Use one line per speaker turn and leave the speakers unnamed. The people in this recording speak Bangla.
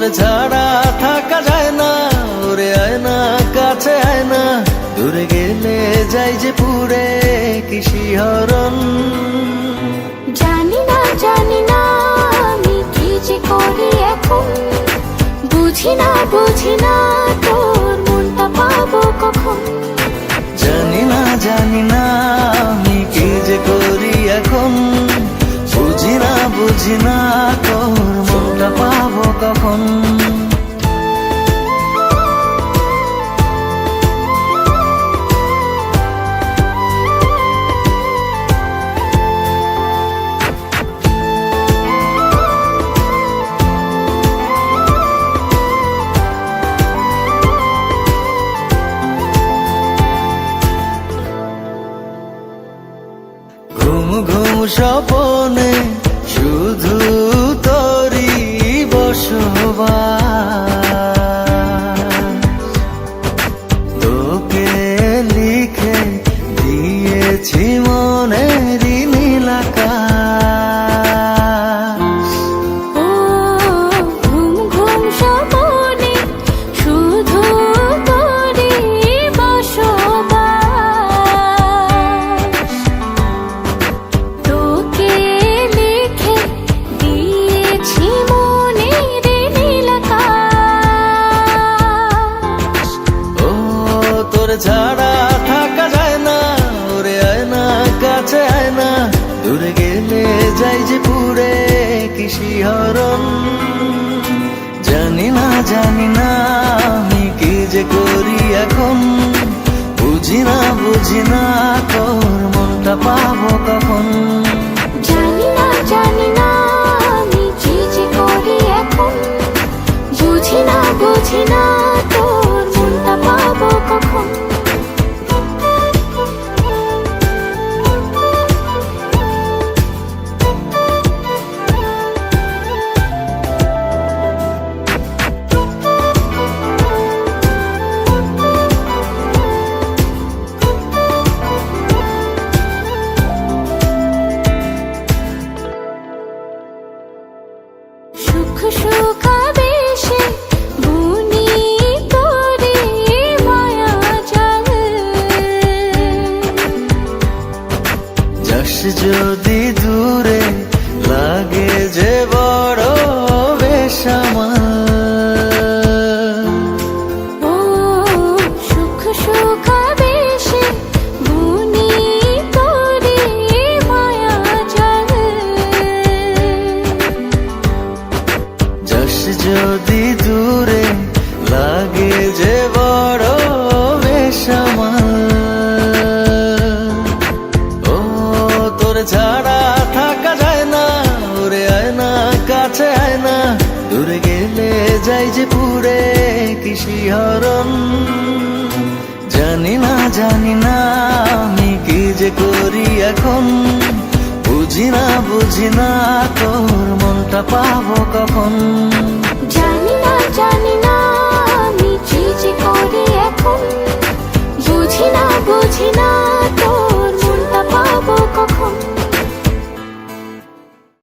তোর
ছাড়া থাকা যায় না ওরে আয় না কাছে আয় না দূরে গেলে যাই যে পুরে কৃষি হরণ।
জানি না জানি না আমি কি যে করি এখন? বুঝি না বুঝি না তোর মনটা পাবো কখন?
জানি না জানি না আমি কি যে করি এখন? বুঝি না বুঝি না তোর কখন? ঘুম ঘুম স্বপনে শুধু coba ছাড়া থাকা যায় না, ওরে আয় না, কাছে আয় না। দূরে গেলে যাই যে পুরে কৃষি হরণ। জানি না জানি না আমি কি যে করি এখন। বুঝি না বুঝি না তোর মনটা পাবো কখন।
জানি কি বুঝি না বুঝি না
যদি দূরে লাগে যে বড় বেসামাল
ও সুখ সুখ বেশে বুনি তোরে মায়া
যদি দূরে লাগে যে বড় বেসামাল ছাড়া থাকা যায় না, ওরে আয় না, কাছে আয় না। দূরে গেলে যাই যে পুরে কৃষি হরণ। জানি না জানি না আমি কি যে করি এখন। বুঝি না বুঝি না তোর মনটা পাবো কখন।
জানি না জানি না